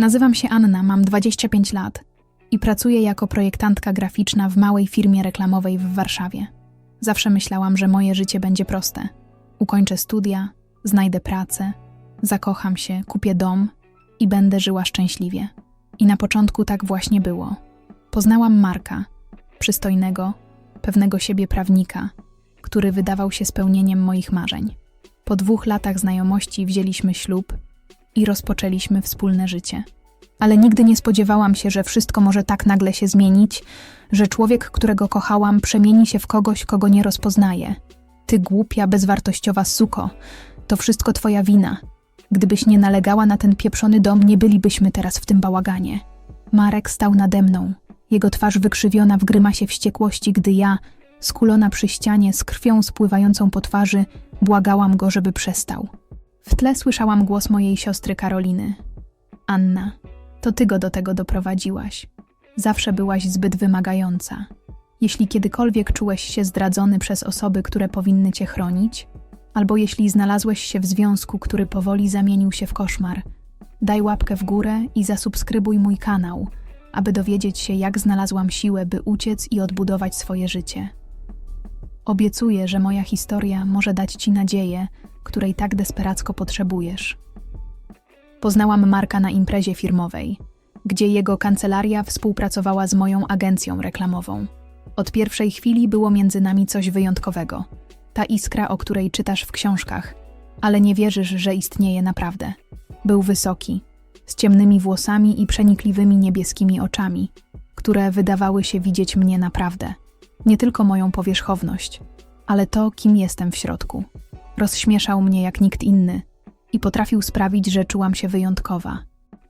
Nazywam się Anna, mam 25 lat i pracuję jako projektantka graficzna w małej firmie reklamowej w Warszawie. Zawsze myślałam, że moje życie będzie proste. Ukończę studia, znajdę pracę, zakocham się, kupię dom i będę żyła szczęśliwie. I na początku tak właśnie było. Poznałam Marka, przystojnego, pewnego siebie prawnika, który wydawał się spełnieniem moich marzeń. Po dwóch latach znajomości wzięliśmy ślub i rozpoczęliśmy wspólne życie. Ale nigdy nie spodziewałam się, że wszystko może tak nagle się zmienić, że człowiek, którego kochałam, przemieni się w kogoś, kogo nie rozpoznaję. Ty głupia, bezwartościowa suko, to wszystko twoja wina. Gdybyś nie nalegała na ten pieprzony dom, nie bylibyśmy teraz w tym bałaganie. Marek stał nade mną, jego twarz wykrzywiona w grymasie wściekłości, gdy ja, skulona przy ścianie, z krwią spływającą po twarzy, błagałam go, żeby przestał. W tle słyszałam głos mojej siostry Karoliny. Anna, to ty go do tego doprowadziłaś. Zawsze byłaś zbyt wymagająca. Jeśli kiedykolwiek czułeś się zdradzony przez osoby, które powinny cię chronić, albo jeśli znalazłeś się w związku, który powoli zamienił się w koszmar, daj łapkę w górę i zasubskrybuj mój kanał, aby dowiedzieć się, jak znalazłam siłę, by uciec i odbudować swoje życie. Obiecuję, że moja historia może dać ci nadzieję, której tak desperacko potrzebujesz. Poznałam Marka na imprezie firmowej, gdzie jego kancelaria współpracowała z moją agencją reklamową. Od pierwszej chwili było między nami coś wyjątkowego. Ta iskra, o której czytasz w książkach, ale nie wierzysz, że istnieje naprawdę. Był wysoki, z ciemnymi włosami i przenikliwymi niebieskimi oczami, które wydawały się widzieć mnie naprawdę. Nie tylko moją powierzchowność, ale to, kim jestem w środku. Rozśmieszał mnie jak nikt inny i potrafił sprawić, że czułam się wyjątkowa.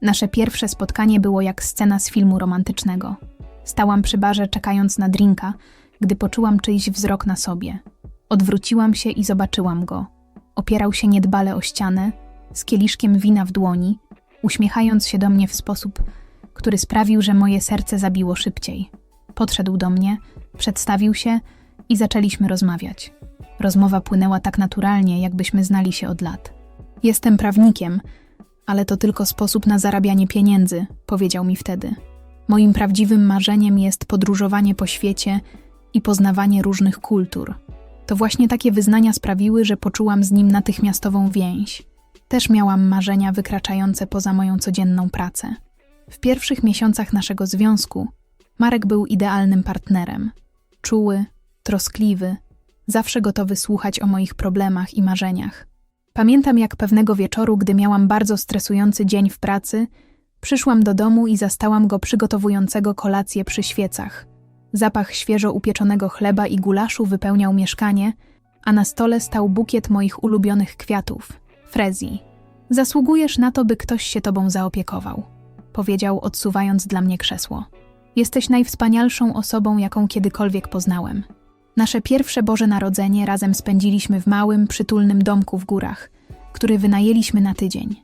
Nasze pierwsze spotkanie było jak scena z filmu romantycznego. Stałam przy barze czekając na drinka, gdy poczułam czyjś wzrok na sobie. Odwróciłam się i zobaczyłam go. Opierał się niedbale o ścianę, z kieliszkiem wina w dłoni, uśmiechając się do mnie w sposób, który sprawił, że moje serce zabiło szybciej. Podszedł do mnie, przedstawił się i zaczęliśmy rozmawiać. Rozmowa płynęła tak naturalnie, jakbyśmy znali się od lat. Jestem prawnikiem, ale to tylko sposób na zarabianie pieniędzy, powiedział mi wtedy. Moim prawdziwym marzeniem jest podróżowanie po świecie i poznawanie różnych kultur. To właśnie takie wyznania sprawiły, że poczułam z nim natychmiastową więź. Też miałam marzenia wykraczające poza moją codzienną pracę. W pierwszych miesiącach naszego związku Marek był idealnym partnerem. Czuły, troskliwy, zawsze gotowy słuchać o moich problemach i marzeniach. Pamiętam jak pewnego wieczoru, gdy miałam bardzo stresujący dzień w pracy, przyszłam do domu i zastałam go przygotowującego kolację przy świecach. Zapach świeżo upieczonego chleba i gulaszu wypełniał mieszkanie, a na stole stał bukiet moich ulubionych kwiatów frezji. Zasługujesz na to, by ktoś się tobą zaopiekował, powiedział, odsuwając dla mnie krzesło. Jesteś najwspanialszą osobą, jaką kiedykolwiek poznałem. Nasze pierwsze Boże Narodzenie razem spędziliśmy w małym, przytulnym domku w górach, który wynajęliśmy na tydzień.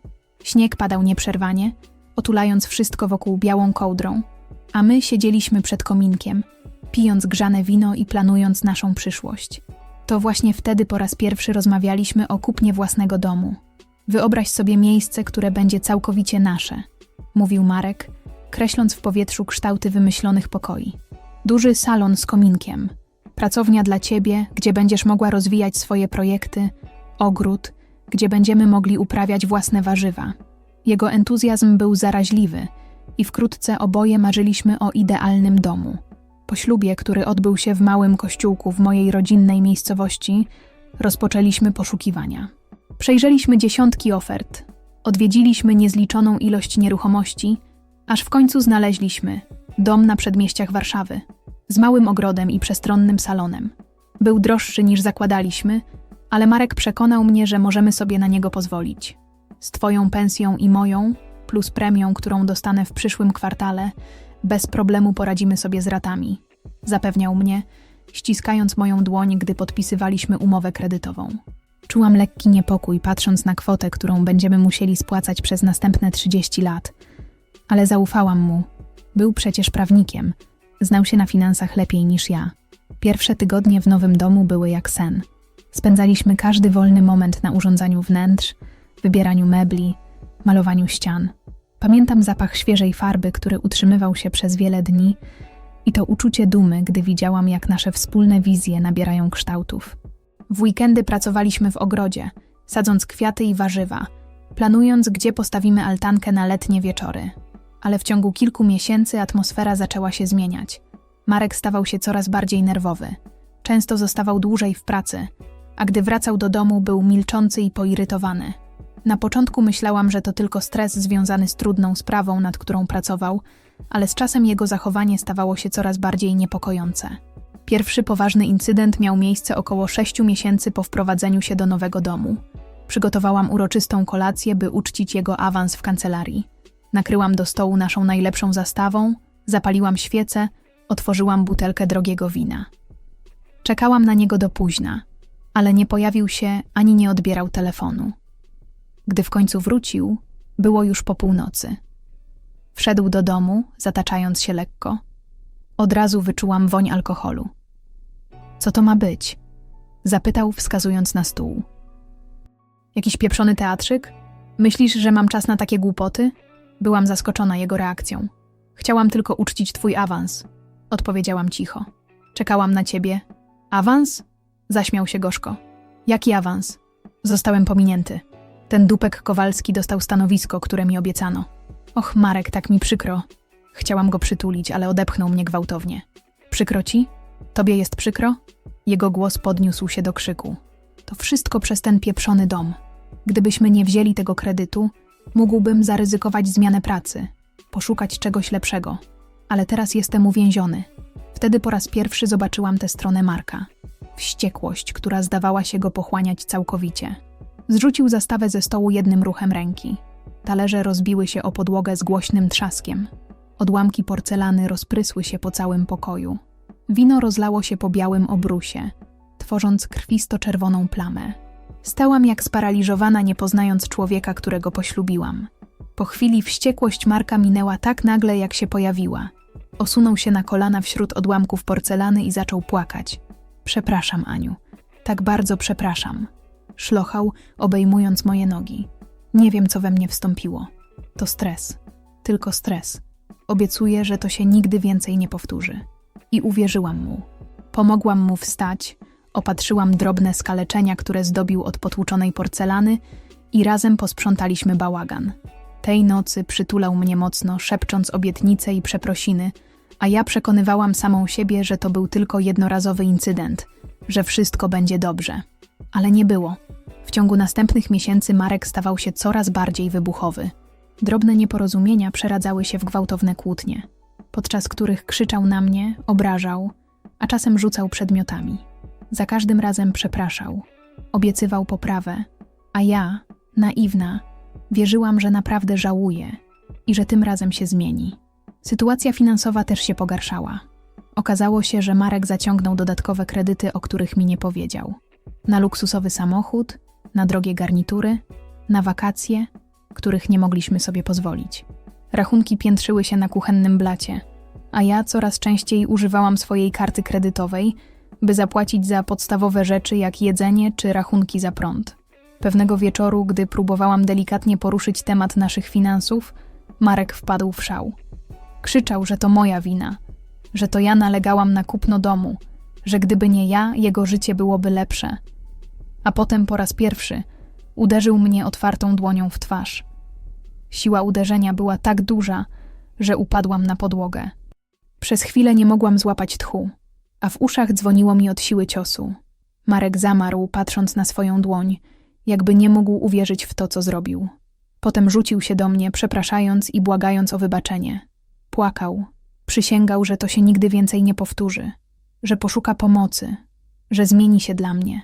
Śnieg padał nieprzerwanie, otulając wszystko wokół białą kołdrą, a my siedzieliśmy przed kominkiem, pijąc grzane wino i planując naszą przyszłość. To właśnie wtedy po raz pierwszy rozmawialiśmy o kupnie własnego domu. Wyobraź sobie miejsce, które będzie całkowicie nasze, mówił Marek, kreśląc w powietrzu kształty wymyślonych pokoi. Duży salon z kominkiem, pracownia dla ciebie, gdzie będziesz mogła rozwijać swoje projekty, ogród, gdzie będziemy mogli uprawiać własne warzywa. Jego entuzjazm był zaraźliwy i wkrótce oboje marzyliśmy o idealnym domu. Po ślubie, który odbył się w małym kościółku w mojej rodzinnej miejscowości, rozpoczęliśmy poszukiwania. Przejrzeliśmy dziesiątki ofert, odwiedziliśmy niezliczoną ilość nieruchomości, aż w końcu znaleźliśmy dom na przedmieściach Warszawy z małym ogrodem i przestronnym salonem. Był droższy niż zakładaliśmy, ale Marek przekonał mnie, że możemy sobie na niego pozwolić. Z twoją pensją i moją, plus premią, którą dostanę w przyszłym kwartale, bez problemu poradzimy sobie z ratami. Zapewniał mnie, ściskając moją dłoń, gdy podpisywaliśmy umowę kredytową. Czułam lekki niepokój, patrząc na kwotę, którą będziemy musieli spłacać przez następne 30 lat. Ale zaufałam mu. Był przecież prawnikiem. Znał się na finansach lepiej niż ja. Pierwsze tygodnie w nowym domu były jak sen. Spędzaliśmy każdy wolny moment na urządzaniu wnętrz, wybieraniu mebli, malowaniu ścian. Pamiętam zapach świeżej farby, który utrzymywał się przez wiele dni, i to uczucie dumy, gdy widziałam, jak nasze wspólne wizje nabierają kształtów. W weekendy pracowaliśmy w ogrodzie, sadząc kwiaty i warzywa, planując, gdzie postawimy altankę na letnie wieczory. Ale w ciągu kilku miesięcy atmosfera zaczęła się zmieniać. Marek stawał się coraz bardziej nerwowy. Często zostawał dłużej w pracy, a gdy wracał do domu, był milczący i poirytowany. Na początku myślałam, że to tylko stres związany z trudną sprawą, nad którą pracował, ale z czasem jego zachowanie stawało się coraz bardziej niepokojące. Pierwszy poważny incydent miał miejsce około sześciu miesięcy po wprowadzeniu się do nowego domu. Przygotowałam uroczystą kolację, by uczcić jego awans w kancelarii. Nakryłam do stołu naszą najlepszą zastawą, zapaliłam świecę, otworzyłam butelkę drogiego wina. Czekałam na niego do późna, ale nie pojawił się ani nie odbierał telefonu. Gdy w końcu wrócił, było już po północy. Wszedł do domu, zataczając się lekko. Od razu wyczułam woń alkoholu. Co to ma być? Zapytał, wskazując na stół. Jakiś pieprzony teatrzyk? Myślisz, że mam czas na takie głupoty? Byłam zaskoczona jego reakcją. Chciałam tylko uczcić twój awans, odpowiedziałam cicho. Czekałam na ciebie. Awans? Zaśmiał się gorzko. Jaki awans? Zostałem pominięty. Ten dupek Kowalski dostał stanowisko, które mi obiecano. Och, Marek, tak mi przykro. Chciałam go przytulić, ale odepchnął mnie gwałtownie. Przykro ci? Tobie jest przykro? Jego głos podniósł się do krzyku. To wszystko przez ten pieprzony dom. Gdybyśmy nie wzięli tego kredytu, mógłbym zaryzykować zmianę pracy, poszukać czegoś lepszego. Ale teraz jestem uwięziony. Wtedy po raz pierwszy zobaczyłam tę stronę Marka. Wściekłość, która zdawała się go pochłaniać całkowicie. Zrzucił zastawę ze stołu jednym ruchem ręki. Talerze rozbiły się o podłogę z głośnym trzaskiem. Odłamki porcelany rozprysły się po całym pokoju. Wino rozlało się po białym obrusie, tworząc krwisto-czerwoną plamę. Stałam jak sparaliżowana, nie poznając człowieka, którego poślubiłam. Po chwili wściekłość Marka minęła tak nagle, jak się pojawiła. Osunął się na kolana wśród odłamków porcelany i zaczął płakać. Przepraszam, Aniu. Tak bardzo przepraszam. Szlochał, obejmując moje nogi. Nie wiem, co we mnie wstąpiło. To stres. Tylko stres. Obiecuję, że to się nigdy więcej nie powtórzy. I uwierzyłam mu. Pomogłam mu wstać, opatrzyłam drobne skaleczenia, które zdobił od potłuczonej porcelany i razem posprzątaliśmy bałagan. Tej nocy przytulał mnie mocno, szepcząc obietnice i przeprosiny, a ja przekonywałam samą siebie, że to był tylko jednorazowy incydent, że wszystko będzie dobrze. Ale nie było. W ciągu następnych miesięcy Marek stawał się coraz bardziej wybuchowy. Drobne nieporozumienia przeradzały się w gwałtowne kłótnie, podczas których krzyczał na mnie, obrażał, a czasem rzucał przedmiotami. Za każdym razem przepraszał, obiecywał poprawę, a ja, naiwna, wierzyłam, że naprawdę żałuje i że tym razem się zmieni. Sytuacja finansowa też się pogarszała. Okazało się, że Marek zaciągnął dodatkowe kredyty, o których mi nie powiedział. Na luksusowy samochód, na drogie garnitury, na wakacje, których nie mogliśmy sobie pozwolić. Rachunki piętrzyły się na kuchennym blacie, a ja coraz częściej używałam swojej karty kredytowej, by zapłacić za podstawowe rzeczy jak jedzenie czy rachunki za prąd. Pewnego wieczoru, gdy próbowałam delikatnie poruszyć temat naszych finansów, Marek wpadł w szał. Krzyczał, że to moja wina, że to ja nalegałam na kupno domu, że gdyby nie ja, jego życie byłoby lepsze. A potem po raz pierwszy uderzył mnie otwartą dłonią w twarz. Siła uderzenia była tak duża, że upadłam na podłogę. Przez chwilę nie mogłam złapać tchu, a w uszach dzwoniło mi od siły ciosu. Marek zamarł, patrząc na swoją dłoń, jakby nie mógł uwierzyć w to, co zrobił. Potem rzucił się do mnie, przepraszając i błagając o wybaczenie. Płakał, przysięgał, że to się nigdy więcej nie powtórzy, że poszuka pomocy, że zmieni się dla mnie.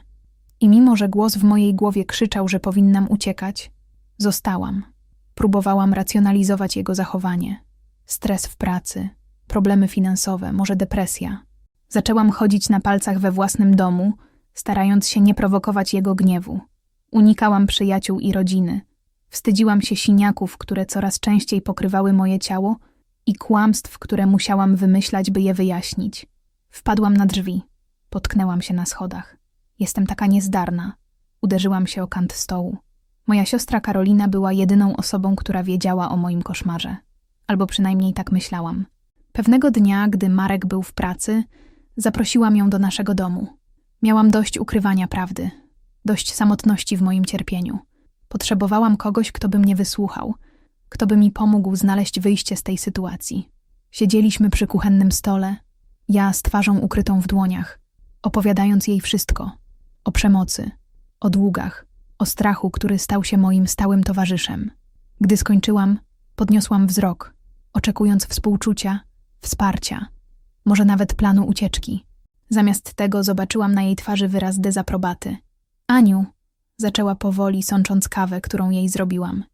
I mimo, że głos w mojej głowie krzyczał, że powinnam uciekać, zostałam. Próbowałam racjonalizować jego zachowanie. Stres w pracy, problemy finansowe, może depresja. Zaczęłam chodzić na palcach we własnym domu, starając się nie prowokować jego gniewu. Unikałam przyjaciół i rodziny. Wstydziłam się siniaków, które coraz częściej pokrywały moje ciało i kłamstw, które musiałam wymyślać, by je wyjaśnić. Wpadłam na drzwi. Potknęłam się na schodach. Jestem taka niezdarna. Uderzyłam się o kant stołu. Moja siostra Karolina była jedyną osobą, która wiedziała o moim koszmarze. Albo przynajmniej tak myślałam. Pewnego dnia, gdy Marek był w pracy, zaprosiłam ją do naszego domu. Miałam dość ukrywania prawdy, dość samotności w moim cierpieniu. Potrzebowałam kogoś, kto by mnie wysłuchał, kto by mi pomógł znaleźć wyjście z tej sytuacji. Siedzieliśmy przy kuchennym stole, ja z twarzą ukrytą w dłoniach, opowiadając jej wszystko o przemocy, o długach, o strachu, który stał się moim stałym towarzyszem. Gdy skończyłam, podniosłam wzrok, oczekując współczucia, wsparcia, może nawet planu ucieczki. Zamiast tego zobaczyłam na jej twarzy wyraz dezaprobaty. Aniu, zaczęła powoli, sącząc kawę, którą jej zrobiłam.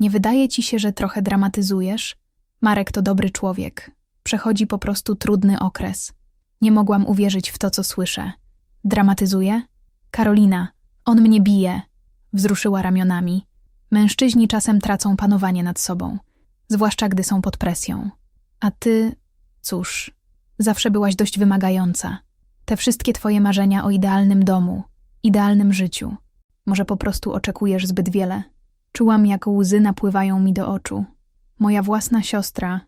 Nie wydaje ci się, że trochę dramatyzujesz? Marek to dobry człowiek. Przechodzi po prostu trudny okres. Nie mogłam uwierzyć w to, co słyszę. Dramatyzuje? Karolina, on mnie bije. Wzruszyła ramionami. Mężczyźni czasem tracą panowanie nad sobą, zwłaszcza gdy są pod presją. A ty, cóż, zawsze byłaś dość wymagająca. Te wszystkie twoje marzenia o idealnym domu, idealnym życiu. Może po prostu oczekujesz zbyt wiele. Czułam, jak łzy napływają mi do oczu. Moja własna siostra,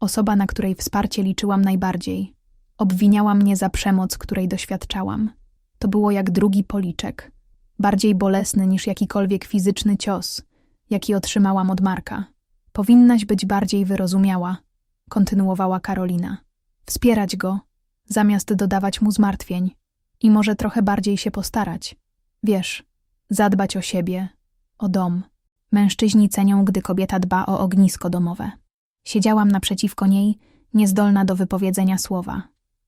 osoba, na której wsparcie liczyłam najbardziej, obwiniała mnie za przemoc, której doświadczałam. To było jak drugi policzek, bardziej bolesny niż jakikolwiek fizyczny cios, jaki otrzymałam od Marka. Powinnaś być bardziej wyrozumiała, kontynuowała Karolina. Wspierać go, zamiast dodawać mu zmartwień i może trochę bardziej się postarać. Wiesz, zadbać o siebie, o dom. Mężczyźni cenią, gdy kobieta dba o ognisko domowe. Siedziałam naprzeciwko niej, niezdolna do wypowiedzenia słowa.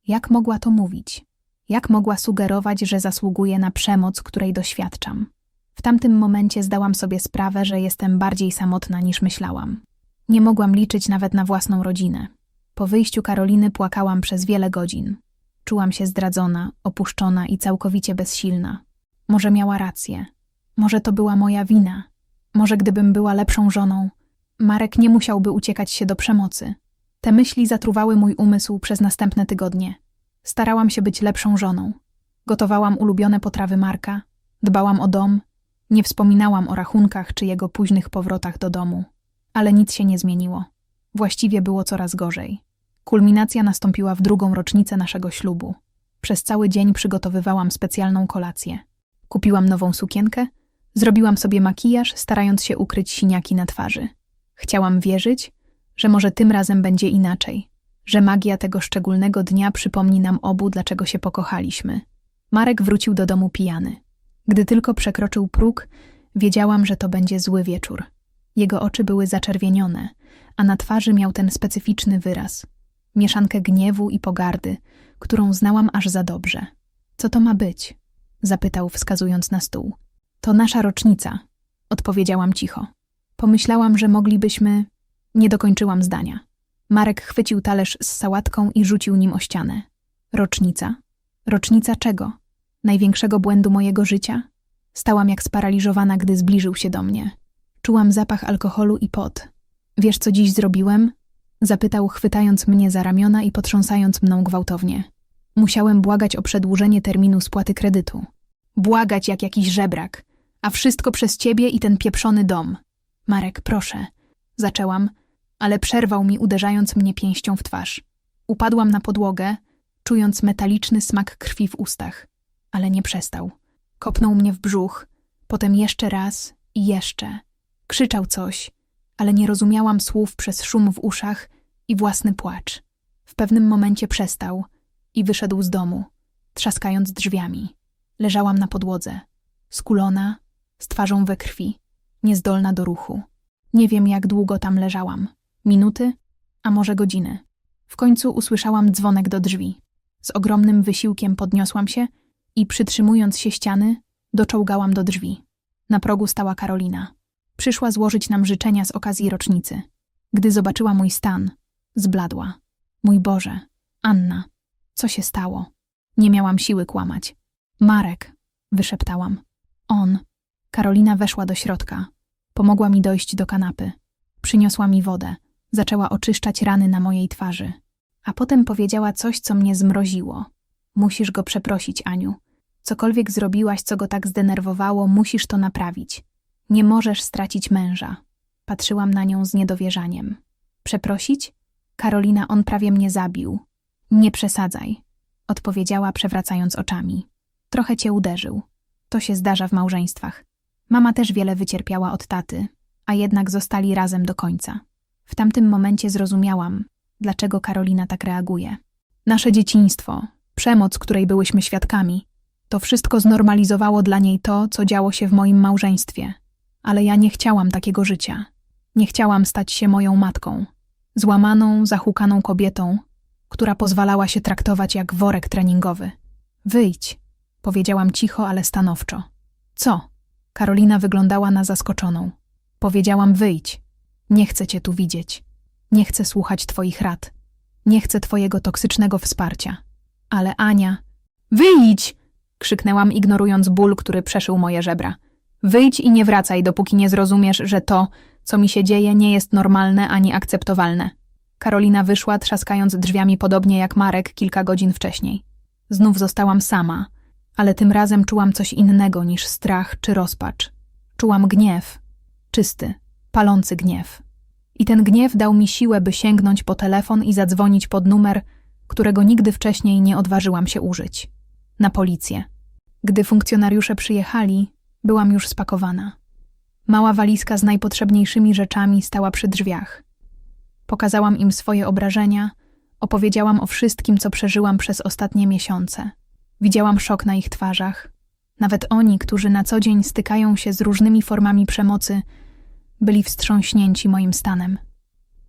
Jak mogła to mówić? Jak mogła sugerować, że zasługuje na przemoc, której doświadczam? W tamtym momencie zdałam sobie sprawę, że jestem bardziej samotna niż myślałam. Nie mogłam liczyć nawet na własną rodzinę. Po wyjściu Karoliny płakałam przez wiele godzin. Czułam się zdradzona, opuszczona i całkowicie bezsilna. Może miała rację. Może to była moja wina. Może gdybym była lepszą żoną, Marek nie musiałby uciekać się do przemocy. Te myśli zatruwały mój umysł przez następne tygodnie. Starałam się być lepszą żoną. Gotowałam ulubione potrawy Marka, dbałam o dom, nie wspominałam o rachunkach czy jego późnych powrotach do domu. Ale nic się nie zmieniło. Właściwie było coraz gorzej. Kulminacja nastąpiła w drugą rocznicę naszego ślubu. Przez cały dzień przygotowywałam specjalną kolację. Kupiłam nową sukienkę, zrobiłam sobie makijaż, starając się ukryć siniaki na twarzy. Chciałam wierzyć, że może tym razem będzie inaczej, że magia tego szczególnego dnia przypomni nam obu, dlaczego się pokochaliśmy. Marek wrócił do domu pijany. Gdy tylko przekroczył próg, wiedziałam, że to będzie zły wieczór. Jego oczy były zaczerwienione, a na twarzy miał ten specyficzny wyraz mieszankę gniewu i pogardy, którą znałam aż za dobrze. Co to ma być? zapytał, wskazując na stół. To nasza rocznica, odpowiedziałam cicho. Pomyślałam, że moglibyśmy. Nie dokończyłam zdania. Marek chwycił talerz z sałatką i rzucił nim o ścianę. Rocznica? Rocznica czego? Największego błędu mojego życia? Stałam jak sparaliżowana, gdy zbliżył się do mnie. Czułam zapach alkoholu i pot. Wiesz, co dziś zrobiłem? Zapytał, chwytając mnie za ramiona i potrząsając mną gwałtownie. Musiałem błagać o przedłużenie terminu spłaty kredytu. Błagać jak jakiś żebrak. A wszystko przez ciebie i ten pieprzony dom. Marek, proszę. Zaczęłam, ale przerwał mi, uderzając mnie pięścią w twarz. Upadłam na podłogę, czując metaliczny smak krwi w ustach. Ale nie przestał. Kopnął mnie w brzuch, potem jeszcze raz i jeszcze. Krzyczał coś, ale nie rozumiałam słów przez szum w uszach i własny płacz. W pewnym momencie przestał i wyszedł z domu, trzaskając drzwiami. Leżałam na podłodze, skulona, z twarzą we krwi, niezdolna do ruchu. Nie wiem, jak długo tam leżałam. Minuty, a może godziny. W końcu usłyszałam dzwonek do drzwi. Z ogromnym wysiłkiem podniosłam się i przytrzymując się ściany, doczołgałam do drzwi. Na progu stała Karolina. Przyszła złożyć nam życzenia z okazji rocznicy. Gdy zobaczyła mój stan, zbladła. Mój Boże, Anna, co się stało? Nie miałam siły kłamać. Marek, wyszeptałam. On. Karolina weszła do środka. Pomogła mi dojść do kanapy. Przyniosła mi wodę. Zaczęła oczyszczać rany na mojej twarzy. A potem powiedziała coś, co mnie zmroziło. Musisz go przeprosić, Aniu. Cokolwiek zrobiłaś, co go tak zdenerwowało, musisz to naprawić. Nie możesz stracić męża. Patrzyłam na nią z niedowierzaniem. Przeprosić? Karolina, on prawie mnie zabił. Nie przesadzaj, odpowiedziała, przewracając oczami. Trochę cię uderzył. To się zdarza w małżeństwach. Mama też wiele wycierpiała od taty, a jednak zostali razem do końca. W tamtym momencie zrozumiałam, dlaczego Karolina tak reaguje. Nasze dzieciństwo, przemoc, której byłyśmy świadkami, to wszystko znormalizowało dla niej to, co działo się w moim małżeństwie. Ale ja nie chciałam takiego życia. Nie chciałam stać się moją matką, złamaną, zahukaną kobietą, która pozwalała się traktować jak worek treningowy. Wyjdź, powiedziałam cicho, ale stanowczo. Co? Karolina wyglądała na zaskoczoną. Powiedziałam: wyjdź. Nie chcę cię tu widzieć. Nie chcę słuchać twoich rad. Nie chcę twojego toksycznego wsparcia. Ale Ania. Wyjdź! krzyknęłam, ignorując ból, który przeszył moje żebra. Wyjdź i nie wracaj, dopóki nie zrozumiesz, że to, co mi się dzieje, nie jest normalne ani akceptowalne. Karolina wyszła, trzaskając drzwiami podobnie jak Marek kilka godzin wcześniej. Znów zostałam sama, ale tym razem czułam coś innego niż strach czy rozpacz. Czułam gniew, czysty, palący gniew. I ten gniew dał mi siłę, by sięgnąć po telefon i zadzwonić pod numer, którego nigdy wcześniej nie odważyłam się użyć. Na policję. Gdy funkcjonariusze przyjechali, byłam już spakowana. Mała walizka z najpotrzebniejszymi rzeczami stała przy drzwiach. Pokazałam im swoje obrażenia, opowiedziałam o wszystkim, co przeżyłam przez ostatnie miesiące. Widziałam szok na ich twarzach. Nawet oni, którzy na co dzień stykają się z różnymi formami przemocy, byli wstrząśnięci moim stanem.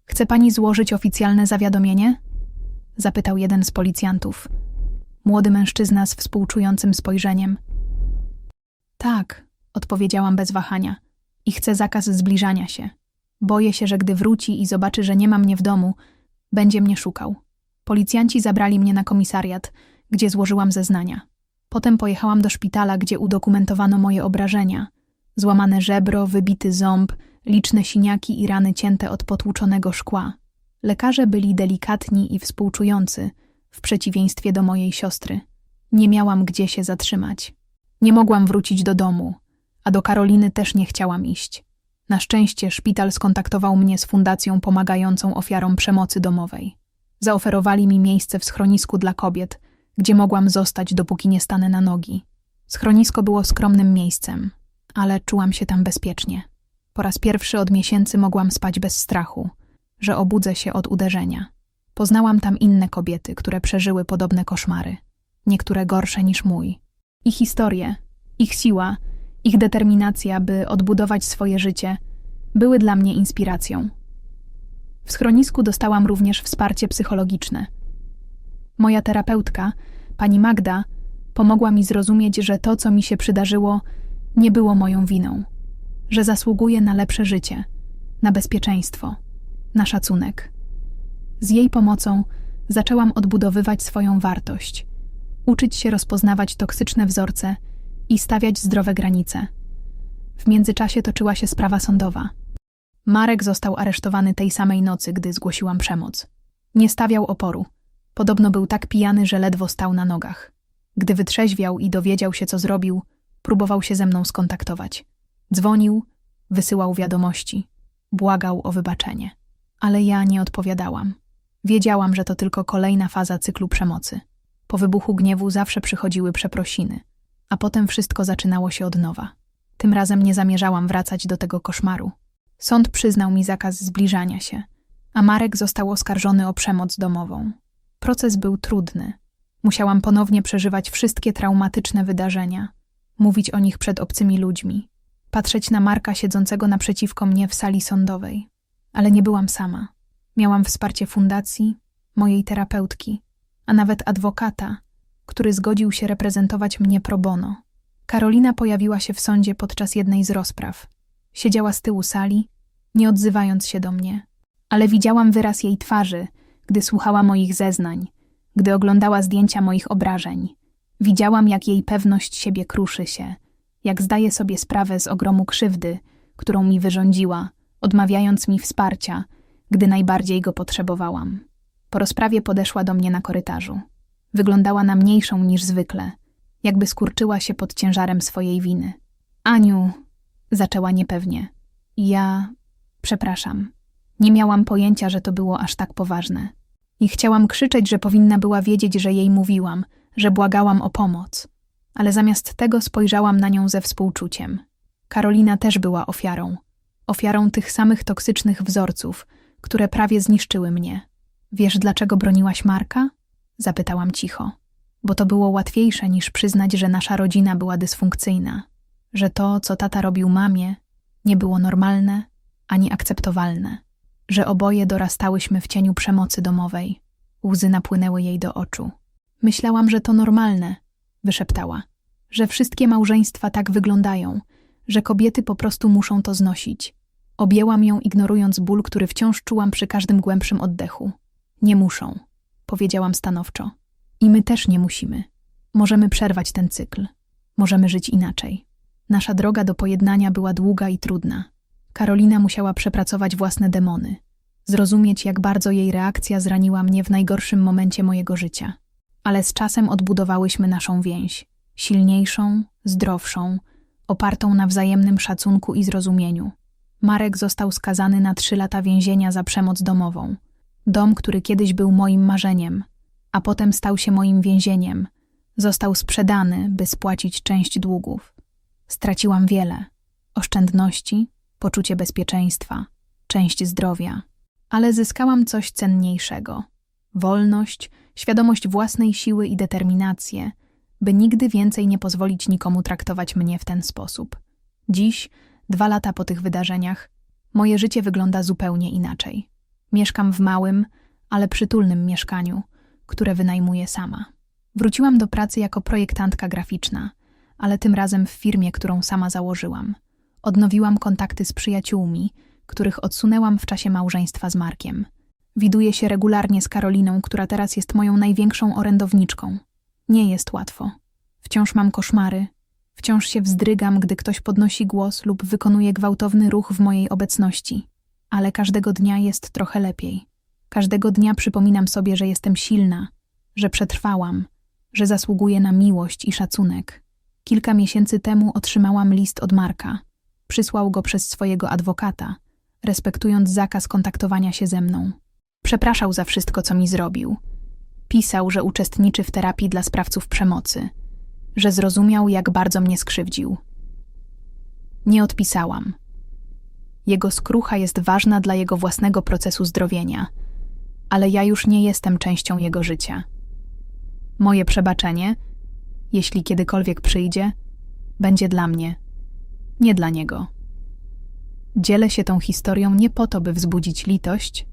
Chce pani złożyć oficjalne zawiadomienie? Zapytał jeden z policjantów. Młody mężczyzna z współczującym spojrzeniem. Tak, odpowiedziałam bez wahania. I chcę zakaz zbliżania się. Boję się, że gdy wróci i zobaczy, że nie ma mnie w domu, będzie mnie szukał. Policjanci zabrali mnie na komisariat, gdzie złożyłam zeznania. Potem pojechałam do szpitala, gdzie udokumentowano moje obrażenia. Złamane żebro, wybity ząb, liczne siniaki i rany cięte od potłuczonego szkła. Lekarze byli delikatni i współczujący, w przeciwieństwie do mojej siostry. Nie miałam gdzie się zatrzymać. Nie mogłam wrócić do domu, a do Karoliny też nie chciałam iść. Na szczęście szpital skontaktował mnie z fundacją pomagającą ofiarom przemocy domowej. Zaoferowali mi miejsce w schronisku dla kobiet, gdzie mogłam zostać, dopóki nie stanę na nogi. Schronisko było skromnym miejscem, ale czułam się tam bezpiecznie. Po raz pierwszy od miesięcy mogłam spać bez strachu, że obudzę się od uderzenia. Poznałam tam inne kobiety, które przeżyły podobne koszmary, niektóre gorsze niż mój. Ich historie, ich siła, ich determinacja, by odbudować swoje życie, były dla mnie inspiracją. W schronisku dostałam również wsparcie psychologiczne. Moja terapeutka, pani Magda, pomogła mi zrozumieć, że to, co mi się przydarzyło, nie było moją winą, że zasługuję na lepsze życie, na bezpieczeństwo, na szacunek. Z jej pomocą zaczęłam odbudowywać swoją wartość, uczyć się rozpoznawać toksyczne wzorce i stawiać zdrowe granice. W międzyczasie toczyła się sprawa sądowa. Marek został aresztowany tej samej nocy, gdy zgłosiłam przemoc. Nie stawiał oporu. Podobno był tak pijany, że ledwo stał na nogach. Gdy wytrzeźwiał i dowiedział się, co zrobił, próbował się ze mną skontaktować. Dzwonił, wysyłał wiadomości, błagał o wybaczenie. Ale ja nie odpowiadałam. Wiedziałam, że to tylko kolejna faza cyklu przemocy. Po wybuchu gniewu zawsze przychodziły przeprosiny, a potem wszystko zaczynało się od nowa. Tym razem nie zamierzałam wracać do tego koszmaru. Sąd przyznał mi zakaz zbliżania się, a Marek został oskarżony o przemoc domową. Proces był trudny. Musiałam ponownie przeżywać wszystkie traumatyczne wydarzenia, mówić o nich przed obcymi ludźmi, patrzeć na Marka siedzącego naprzeciwko mnie w sali sądowej. Ale nie byłam sama. Miałam wsparcie fundacji, mojej terapeutki, a nawet adwokata, który zgodził się reprezentować mnie pro bono. Karolina pojawiła się w sądzie podczas jednej z rozpraw. Siedziała z tyłu sali, nie odzywając się do mnie, ale widziałam wyraz jej twarzy, gdy słuchała moich zeznań, gdy oglądała zdjęcia moich obrażeń. Widziałam, jak jej pewność siebie kruszy się, jak zdaje sobie sprawę z ogromu krzywdy, którą mi wyrządziła, odmawiając mi wsparcia, gdy najbardziej go potrzebowałam. Po rozprawie podeszła do mnie na korytarzu. Wyglądała na mniejszą niż zwykle, jakby skurczyła się pod ciężarem swojej winy. Aniu, Zaczęła niepewnie. Ja. Przepraszam. Nie miałam pojęcia, że to było aż tak poważne. I chciałam krzyczeć, że powinna była wiedzieć, że jej mówiłam, że błagałam o pomoc. Ale zamiast tego spojrzałam na nią ze współczuciem. Karolina też była ofiarą. Ofiarą tych samych toksycznych wzorców, które prawie zniszczyły mnie. Wiesz, dlaczego broniłaś Marka? Zapytałam cicho. Bo to było łatwiejsze niż przyznać, że nasza rodzina była dysfunkcyjna, że to, co tata robił mamie, nie było normalne ani akceptowalne, że oboje dorastałyśmy w cieniu przemocy domowej. Łzy napłynęły jej do oczu. Myślałam, że to normalne, wyszeptała, że wszystkie małżeństwa tak wyglądają, że kobiety po prostu muszą to znosić. Objęłam ją, ignorując ból, który wciąż czułam przy każdym głębszym oddechu. Nie muszą, powiedziałam stanowczo. I my też nie musimy. Możemy przerwać ten cykl. Możemy żyć inaczej. Nasza droga do pojednania była długa i trudna. Karolina musiała przepracować własne demony, zrozumieć, jak bardzo jej reakcja zraniła mnie w najgorszym momencie mojego życia. Ale z czasem odbudowałyśmy naszą więź silniejszą, zdrowszą, opartą na wzajemnym szacunku i zrozumieniu. Marek został skazany na trzy lata więzienia za przemoc domową. Dom, który kiedyś był moim marzeniem, a potem stał się moim więzieniem, został sprzedany, by spłacić część długów. Straciłam wiele oszczędności, poczucie bezpieczeństwa, część zdrowia, ale zyskałam coś cenniejszego wolność, świadomość własnej siły i determinację, by nigdy więcej nie pozwolić nikomu traktować mnie w ten sposób. Dziś, dwa lata po tych wydarzeniach, moje życie wygląda zupełnie inaczej. Mieszkam w małym, ale przytulnym mieszkaniu, które wynajmuję sama. Wróciłam do pracy jako projektantka graficzna, ale tym razem w firmie, którą sama założyłam. Odnowiłam kontakty z przyjaciółmi, których odsunęłam w czasie małżeństwa z Markiem. Widuję się regularnie z Karoliną, która teraz jest moją największą orędowniczką. Nie jest łatwo. Wciąż mam koszmary, wciąż się wzdrygam, gdy ktoś podnosi głos lub wykonuje gwałtowny ruch w mojej obecności. Ale każdego dnia jest trochę lepiej. Każdego dnia przypominam sobie, że jestem silna, że przetrwałam, że zasługuję na miłość i szacunek. Kilka miesięcy temu otrzymałam list od Marka. Przysłał go przez swojego adwokata, respektując zakaz kontaktowania się ze mną. Przepraszał za wszystko, co mi zrobił. Pisał, że uczestniczy w terapii dla sprawców przemocy, że zrozumiał, jak bardzo mnie skrzywdził. Nie odpisałam. Jego skrucha jest ważna dla jego własnego procesu zdrowienia, ale ja już nie jestem częścią jego życia. Moje przebaczenie, jeśli kiedykolwiek przyjdzie, będzie dla mnie, nie dla niego. Dzielę się tą historią nie po to, by wzbudzić litość,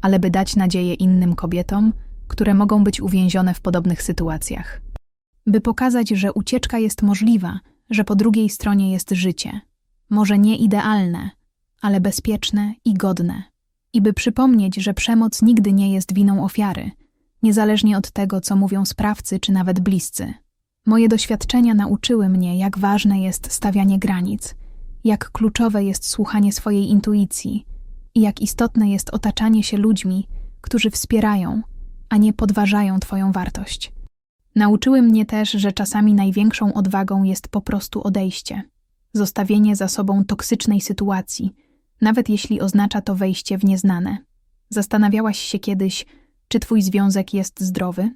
ale by dać nadzieję innym kobietom, które mogą być uwięzione w podobnych sytuacjach. By pokazać, że ucieczka jest możliwa, że po drugiej stronie jest życie. Może nie idealne, ale bezpieczne i godne. I by przypomnieć, że przemoc nigdy nie jest winą ofiary, niezależnie od tego, co mówią sprawcy czy nawet bliscy. Moje doświadczenia nauczyły mnie, jak ważne jest stawianie granic, jak kluczowe jest słuchanie swojej intuicji i jak istotne jest otaczanie się ludźmi, którzy wspierają, a nie podważają Twoją wartość. Nauczyły mnie też, że czasami największą odwagą jest po prostu odejście, zostawienie za sobą toksycznej sytuacji, nawet jeśli oznacza to wejście w nieznane. Zastanawiałaś się kiedyś, czy Twój związek jest zdrowy?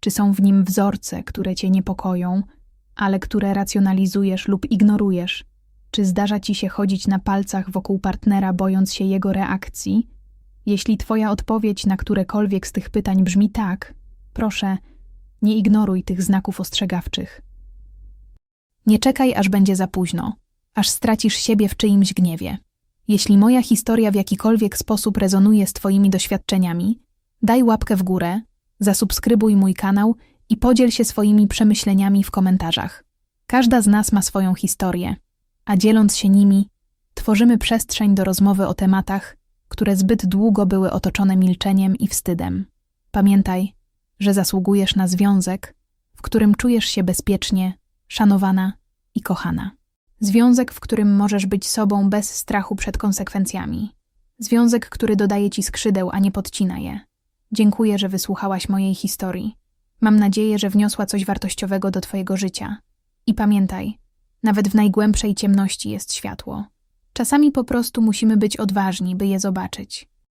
Czy są w nim wzorce, które Cię niepokoją, ale które racjonalizujesz lub ignorujesz? Czy zdarza Ci się chodzić na palcach wokół partnera, bojąc się jego reakcji? Jeśli Twoja odpowiedź na którekolwiek z tych pytań brzmi tak, proszę, nie ignoruj tych znaków ostrzegawczych. Nie czekaj, aż będzie za późno, aż stracisz siebie w czyimś gniewie. Jeśli moja historia w jakikolwiek sposób rezonuje z Twoimi doświadczeniami, daj łapkę w górę, zasubskrybuj mój kanał i podziel się swoimi przemyśleniami w komentarzach. Każda z nas ma swoją historię, a dzieląc się nimi, tworzymy przestrzeń do rozmowy o tematach, które zbyt długo były otoczone milczeniem i wstydem. Pamiętaj, że zasługujesz na związek, w którym czujesz się bezpiecznie, szanowana i kochana. Związek, w którym możesz być sobą bez strachu przed konsekwencjami. Związek, który dodaje ci skrzydeł, a nie podcina je. Dziękuję, że wysłuchałaś mojej historii. Mam nadzieję, że wniosła coś wartościowego do Twojego życia. I pamiętaj, Nawet w najgłębszej ciemności jest światło. Czasami po prostu musimy być odważni, by je zobaczyć.